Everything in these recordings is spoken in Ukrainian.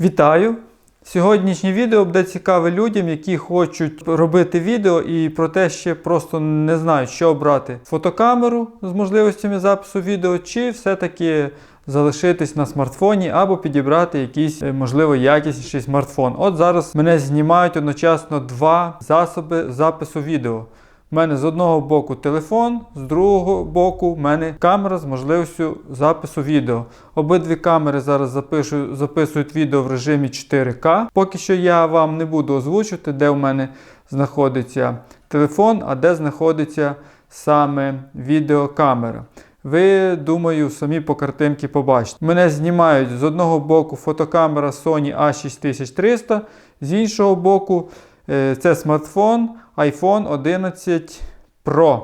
Вітаю! Сьогоднішнє відео буде цікаве людям, які хочуть робити відео і проте ще просто не знають, що обрати фотокамеру з можливостями запису відео, чи все-таки залишитись на смартфоні або підібрати якийсь, е, можливо, якісніший смартфон. От зараз мене знімають одночасно два засоби запису відео. У мене з одного боку телефон, з другого боку в мене камера з можливістю запису відео. Обидві камери зараз запишу, записують відео в режимі 4К. Поки що я вам не буду озвучувати, де в мене знаходиться телефон, а де знаходиться саме відеокамера. Ви, думаю, самі по картинці побачите. Мене знімають з одного боку фотокамера Sony A6300, з іншого боку е, це смартфон iPhone 11 Pro.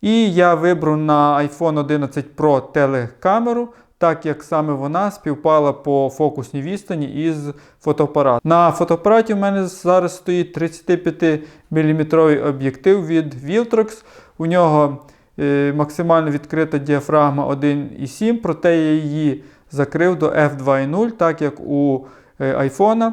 І я вибрав на iPhone 11 Pro телекамеру, так як саме вона співпала по фокусній відстані із фотоапаратом. На фотоапараті у мене зараз стоїть 35 мм об'єктив від Viltrox. У нього е, максимально відкрита діафрагма 1,7, проте я її закрив до f2.0, так як у е, iPhone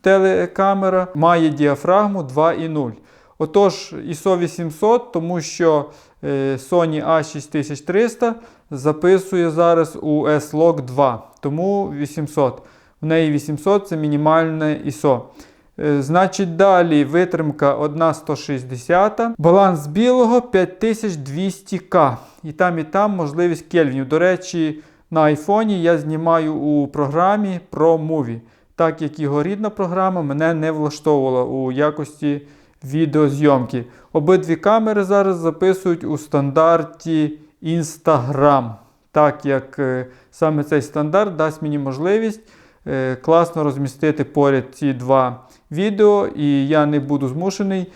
телекамера має діафрагму 2,0. Отож, ISO 800, тому що е, Sony A6300 записує зараз у S-Log 2, тому 800. В неї 800 це мінімальне ISO. Е, Значить, далі витримка 1,160, баланс білого 5200К. І там, і там можливість кельвінів. До речі, на айфоні я знімаю у програмі ProMovie, так як його рідна програма мене не влаштовувала у якості відеозйомки. Обидві камери зараз записують у стандарті Instagram, так як е, саме цей стандарт дасть мені можливість е, класно розмістити поряд ці два відео, і я не буду змушений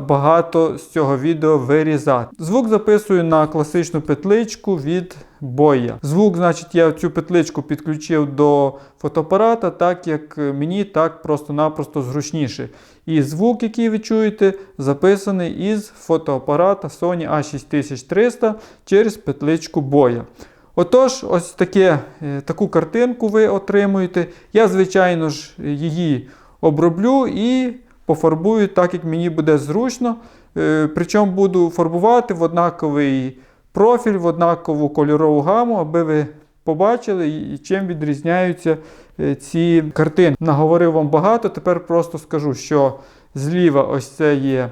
багато з цього відео вирізати. Звук записую на класичну петличку від Boya. Звук, значить, я цю петличку підключив до фотоапарата, так як мені так просто-напросто зручніше. І звук, який ви чуєте, записаний із фотоапарата Sony A6300 через петличку Boya. Отож, ось таке, е, таку картинку ви отримуєте. Я, звичайно ж, її оброблю і пофарбую так, як мені буде зручно. Е, Причому буду фарбувати в однаковий профіль, в однакову кольорову гаму, аби ви побачили, чим відрізняються е, ці картини. Наговорив вам багато, тепер просто скажу, що зліва ось це є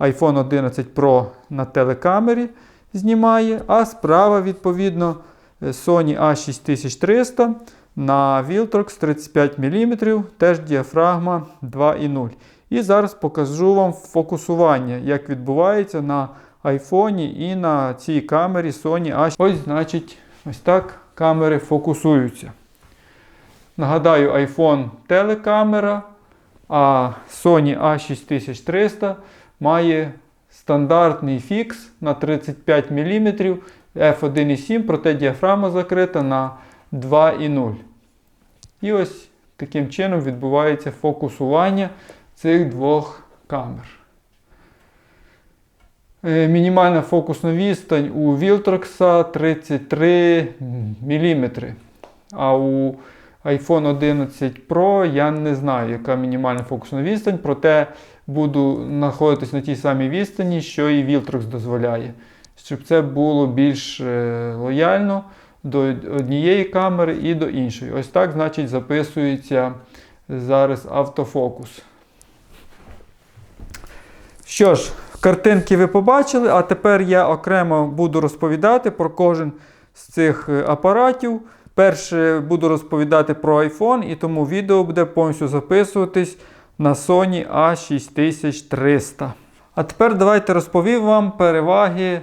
iPhone 11 Pro на телекамері знімає, а справа, відповідно, е, Sony A6300 на Viltrox 35 мм, теж діафрагма 2,0. І зараз покажу вам фокусування, як відбувається на айфоні і на цій камері Sony A. Ось, значить, ось так камери фокусуються. Нагадаю, iPhone телекамера, а Sony A6300 має стандартний фікс на 35 мм f1,7, проте діафрагма закрита на 2,0. І ось таким чином відбувається фокусування цих двох камер. Е, Мінімальна фокусна відстань у Viltrox 33 мм. А у iPhone 11 Pro я не знаю, яка мінімальна фокусна відстань, проте буду знаходитись на тій самій відстані, що і Viltrox дозволяє. Щоб це було більш е, лояльно до однієї камери і до іншої. Ось так, значить, записується зараз автофокус. Що ж, картинки ви побачили, а тепер я окремо буду розповідати про кожен з цих е, апаратів. Перше буду розповідати про iPhone, і тому відео буде повністю записуватись на Sony A6300. А тепер давайте розповім вам переваги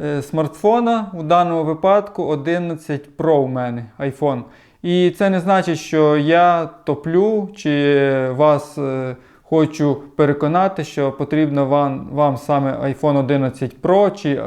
е, смартфона, у даному випадку 11 Pro у мене iPhone. І це не значить, що я топлю чи вас е, хочу переконати, що потрібно вам, вам саме iPhone 11 Pro чи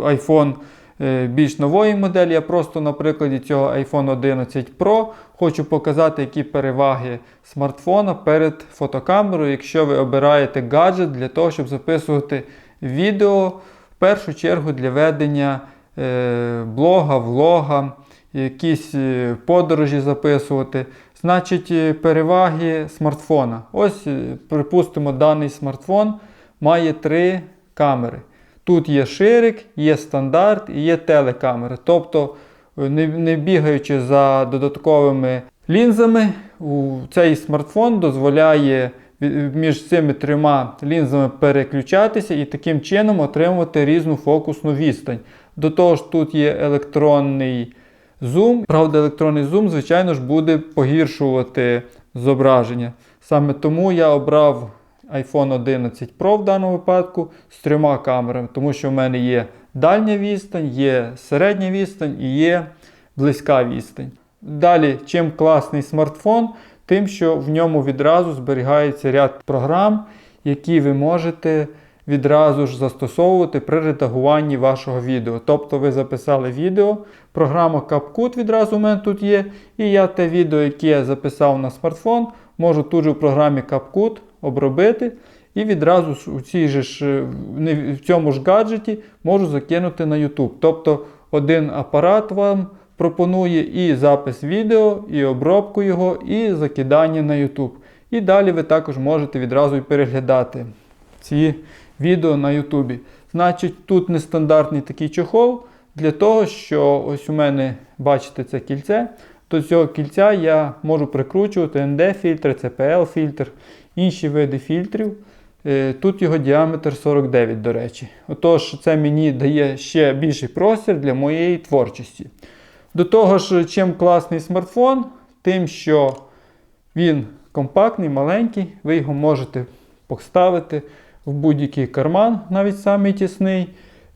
iPhone е, більш нової моделі. Я просто на прикладі цього iPhone 11 Pro хочу показати, які переваги смартфона перед фотокамерою, якщо ви обираєте гаджет для того, щоб записувати відео в першу чергу для ведення е, блога, влога, якісь е, подорожі записувати. Значить, е, переваги смартфона. Ось, е, припустимо, даний смартфон має три камери. Тут є ширик, є стандарт і є телекамери. Тобто, е, не, не бігаючи за додатковими лінзами, цей смартфон дозволяє між цими трьома лінзами переключатися і таким чином отримувати різну фокусну відстань. До того ж, тут є електронний зум. Правда, електронний зум, звичайно ж, буде погіршувати зображення. Саме тому я обрав iPhone 11 Pro в даному випадку з трьома камерами, тому що в мене є дальня відстань, є середня відстань і є близька відстань. Далі, чим класний смартфон, тим, що в ньому відразу зберігається ряд програм, які ви можете відразу ж застосовувати при редагуванні вашого відео. Тобто ви записали відео, програма CapCut відразу у мене тут є, і я те відео, яке я записав на смартфон, можу тут же в програмі CapCut обробити. І відразу у цій же ж, в цьому ж гаджеті можу закинути на YouTube. Тобто один апарат вам пропонує і запис відео, і обробку його, і закидання на YouTube. І далі ви також можете відразу і переглядати ці відео на YouTube. Значить, тут нестандартний такий чохол для того, що ось у мене, бачите, це кільце. До цього кільця я можу прикручувати ND-фільтр, CPL-фільтр, інші види фільтрів. Е, Тут його діаметр 49, до речі. Отож, це мені дає ще більший простір для моєї творчості. До того ж, чим класний смартфон, тим, що він компактний, маленький, ви його можете поставити в будь-який карман, навіть самий тісний.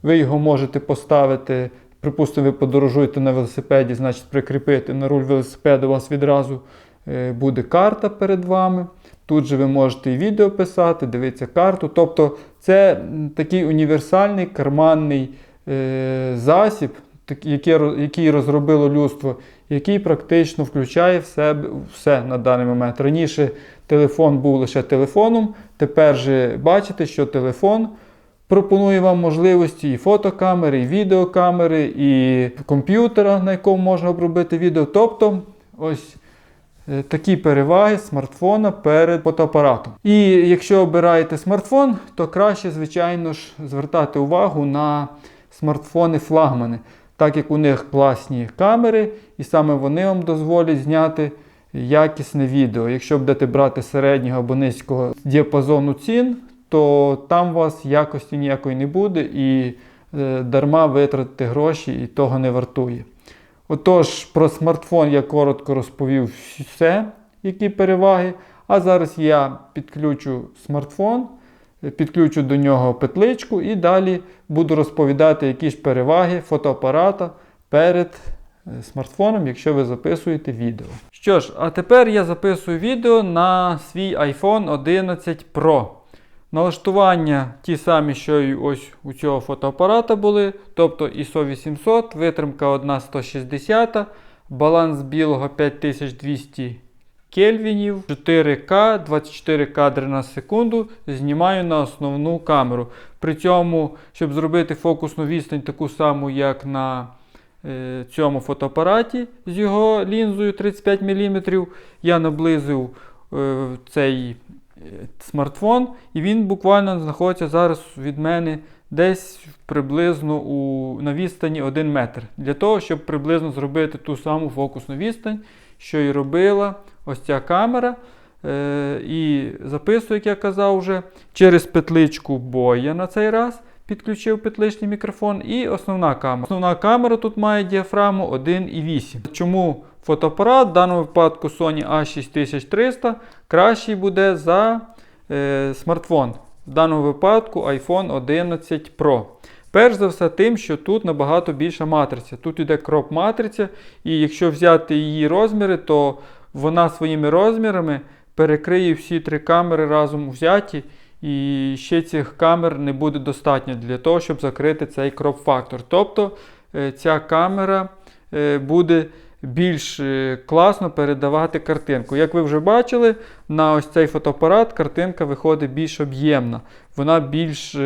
Ви його можете поставити, припустимо, ви подорожуєте на велосипеді, значить прикріпити на руль велосипеда, у вас відразу е, буде карта перед вами. Тут же ви можете і відео писати, дивитися карту. Тобто це такий універсальний карманний е, засіб, який, розробило людство, який практично включає в себе все на даний момент. Раніше телефон був лише телефоном, тепер же бачите, що телефон пропонує вам можливості і фотокамери, і відеокамери, і комп'ютера, на якому можна обробити відео. Тобто, ось е, такі переваги смартфона перед фотоапаратом. І якщо обираєте смартфон, то краще, звичайно ж, звертати увагу на смартфони-флагмани, так як у них класні камери, і саме вони вам дозволять зняти якісне відео. Якщо будете брати середнього або низького діапазону цін, то там у вас якості ніякої не буде і е, дарма витратити гроші і того не вартує. Отож, про смартфон я коротко розповів все, які переваги. А зараз я підключу смартфон, підключу до нього петличку і далі буду розповідати, які ж переваги фотоапарата перед е, смартфоном, якщо ви записуєте відео. Що ж, а тепер я записую відео на свій iPhone 11 Pro. Налаштування ті самі, що і ось у цього фотоапарата були, тобто ISO 800, витримка 1,160, баланс білого 5200 кельвінів, 4К, 24 кадри на секунду, знімаю на основну камеру. При цьому, щоб зробити фокусну відстань таку саму, як на цьому фотоапараті з його лінзою 35 мм, я наблизив е, цей е, смартфон, і він буквально знаходиться зараз від мене десь приблизно у, на відстані 1 метр. Для того, щоб приблизно зробити ту саму фокусну відстань, що і робила ось ця камера. Е, і записую, як я казав вже, через петличку боя на цей раз. Підключив петличний мікрофон і основна камера. Основна камера тут має діафрагму 1,8. Чому фотоапарат в даному випадку Sony A6300 кращий буде за е, смартфон. В даному випадку iPhone 11 Pro. Перш за все, тим, що тут набагато більша матриця. Тут йде кроп матриця, і якщо взяти її розміри, то вона своїми розмірами перекриє всі три камери разом взяті. І ще цих камер не буде достатньо для того, щоб закрити цей кроп-фактор. Тобто е, ця камера е, буде більш е, класно передавати картинку. Як ви вже бачили, на ось цей фотоапарат картинка виходить більш об'ємна. Вона більш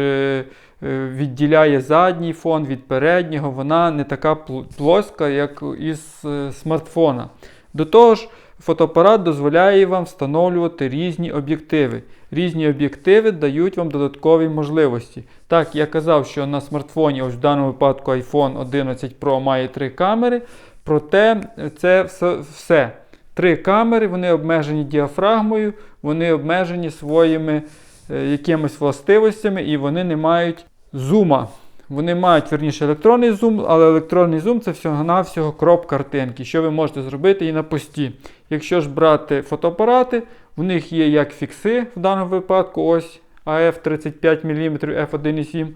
відділяє задній фон від переднього, вона не така плоска, як із смартфона. До того ж, Фотоапарат дозволяє вам встановлювати різні об'єктиви. Різні об'єктиви дають вам додаткові можливості. Так, я казав, що на смартфоні, ось в даному випадку iPhone 11 Pro має три камери, проте це все. все. Три камери, вони обмежені діафрагмою, вони обмежені своїми е, якимись властивостями і вони не мають зума. Вони мають верніше електронний зум, але електронний зум це всього-навсього кроп картинки, що ви можете зробити і на пості. Якщо ж брати фотоапарати, в них є як фікси в даному випадку, ось AF 35 мм f1.7,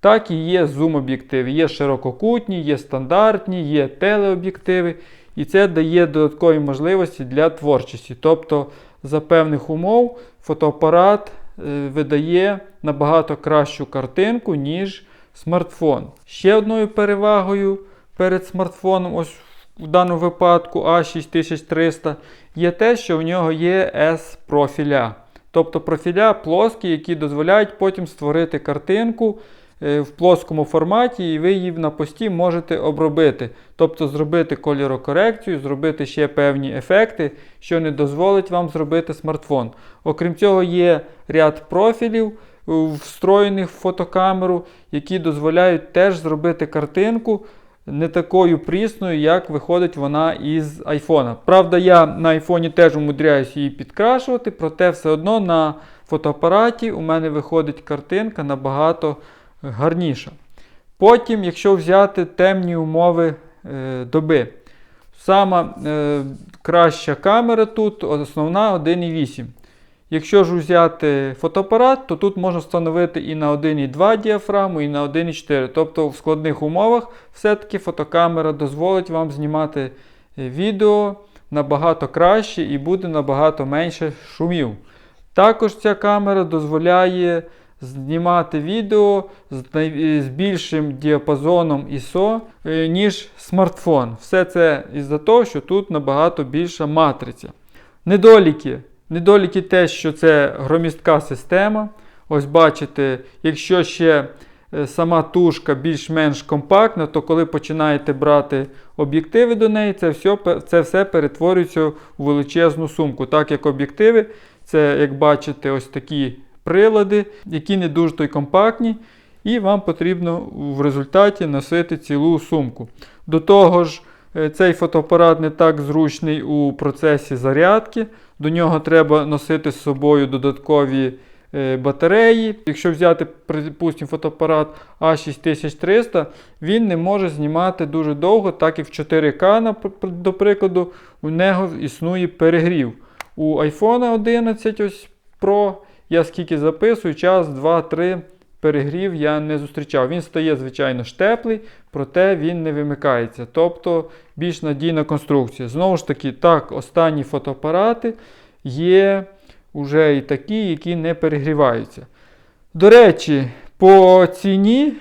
так і є зум-об'єктиви. Є ширококутні, є стандартні, є телеоб'єктиви. І це дає додаткові можливості для творчості. Тобто, за певних умов фотоапарат е, видає набагато кращу картинку, ніж смартфон. Ще одною перевагою перед смартфоном, ось в даному випадку A6300, є те, що в нього є S-профіля. Тобто профіля плоскі, які дозволяють потім створити картинку е, в плоскому форматі, і ви її на пості можете обробити. Тобто зробити кольорокорекцію, зробити ще певні ефекти, що не дозволить вам зробити смартфон. Окрім цього, є ряд профілів встроєних в фотокамеру, які дозволяють теж зробити картинку не такою прісною, як виходить вона із айфона. Правда, я на айфоні теж умудряюсь її підкрашувати, проте все одно на фотоапараті у мене виходить картинка набагато гарніша. Потім, якщо взяти темні умови е, доби, сама е, краща камера тут, основна 1,8. Якщо ж взяти фотоапарат, то тут можна встановити і на 1,2 діафрагму, і на 1,4. Тобто в складних умовах все-таки фотокамера дозволить вам знімати е, відео набагато краще і буде набагато менше шумів. Також ця камера дозволяє знімати відео з, з більшим діапазоном ISO, е, ніж смартфон. Все це із-за того, що тут набагато більша матриця. Недоліки. Недоліки те, що це громістка система. Ось бачите, якщо ще е, сама тушка більш-менш компактна, то коли починаєте брати об'єктиви до неї, це все це все перетворюється у величезну сумку. Так як об'єктиви, це, як бачите, ось такі прилади, які не дуже то й компактні, і вам потрібно в результаті носити цілу сумку. До того ж, цей фотоапарат не так зручний у процесі зарядки. До нього треба носити з собою додаткові е, батареї. Якщо взяти, припустимо, фотоапарат А6300, він не може знімати дуже довго, так як в 4К, до прикладу, у нього існує перегрів. У iPhone 11 ось Pro я скільки записую, час 2-3 перегрів я не зустрічав. Він стає, звичайно, ж теплий, проте він не вимикається. Тобто більш надійна конструкція. Знову ж таки, так, останні фотоапарати є вже і такі, які не перегріваються. До речі, по ціні,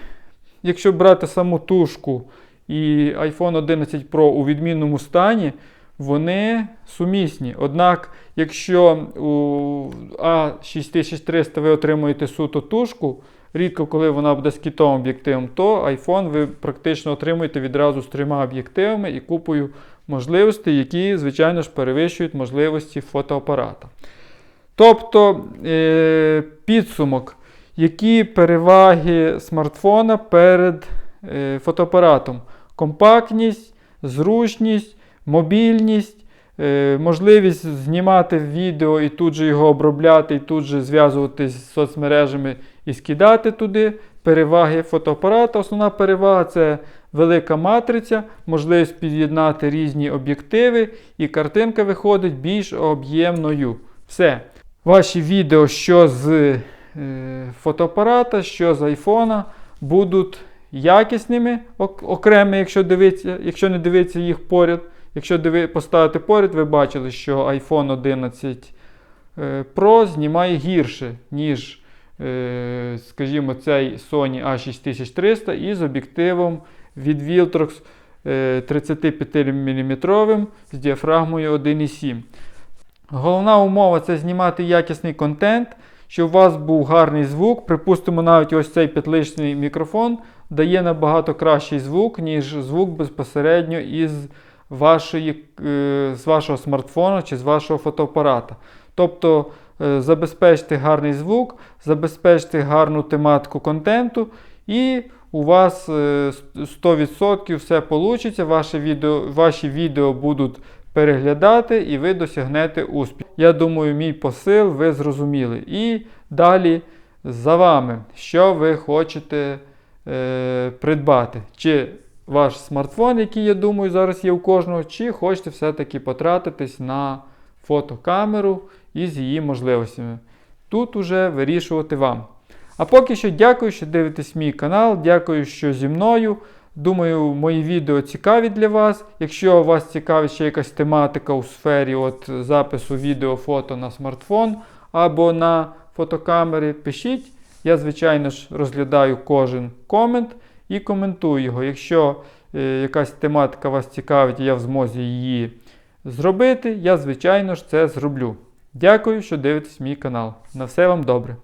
якщо брати саму тушку і iPhone 11 Pro у відмінному стані, вони сумісні. Однак, якщо у A6300 ви отримуєте суто тушку, рідко коли вона буде з кітовим об'єктивом, то iPhone ви практично отримуєте відразу з трьома об'єктивами і купою можливостей, які, звичайно ж, перевищують можливості фотоапарата. Тобто е, підсумок, які переваги смартфона перед е, фотоапаратом: компактність, зручність, мобільність. Е, можливість знімати відео і тут же його обробляти, і тут же зв'язуватись з соцмережами і скидати туди. Переваги фотоапарата. Основна перевага це велика матриця, можливість під'єднати різні об'єктиви, і картинка виходить більш об'ємною. Все. Ваші відео, що з е, фотоапарата, що з айфона, будуть якісними, окремо, якщо дивитися, якщо не дивитися їх поряд. Якщо диви, поставити поряд, ви бачили, що iPhone 11 е, Pro знімає гірше, ніж, скажімо, цей Sony A6300 із об'єктивом від Viltrox 35 мм з діафрагмою 1,7. Головна умова це знімати якісний контент, щоб у вас був гарний звук. Припустимо, навіть ось цей п'ятличний мікрофон дає набагато кращий звук, ніж звук безпосередньо із вашої, е, з вашого смартфона чи з вашого фотоапарата. Тобто е, забезпечте гарний звук, забезпечте гарну тематику контенту, і у вас е, 100% все вийде, ваші відео, ваші відео будуть переглядати і ви досягнете успіху. Я думаю, мій посил ви зрозуміли. І далі за вами, що ви хочете е, придбати. Чи ваш смартфон, який, я думаю, зараз є у кожного, чи хочете все-таки потратитись на фотокамеру із її можливостями. Тут уже вирішувати вам. А поки що дякую, що дивитесь мій канал. Дякую, що зі мною. Думаю, мої відео цікаві для вас. Якщо вас цікавить ще якась тематика у сфері от, запису відео, фото на смартфон або на фотокамери, пишіть. Я, звичайно ж, розглядаю кожен комент і коментую його. Якщо е, якась тематика вас цікавить, і я в змозі її зробити, я, звичайно ж, це зроблю. Дякую, що дивитесь мій канал. На все вам добре.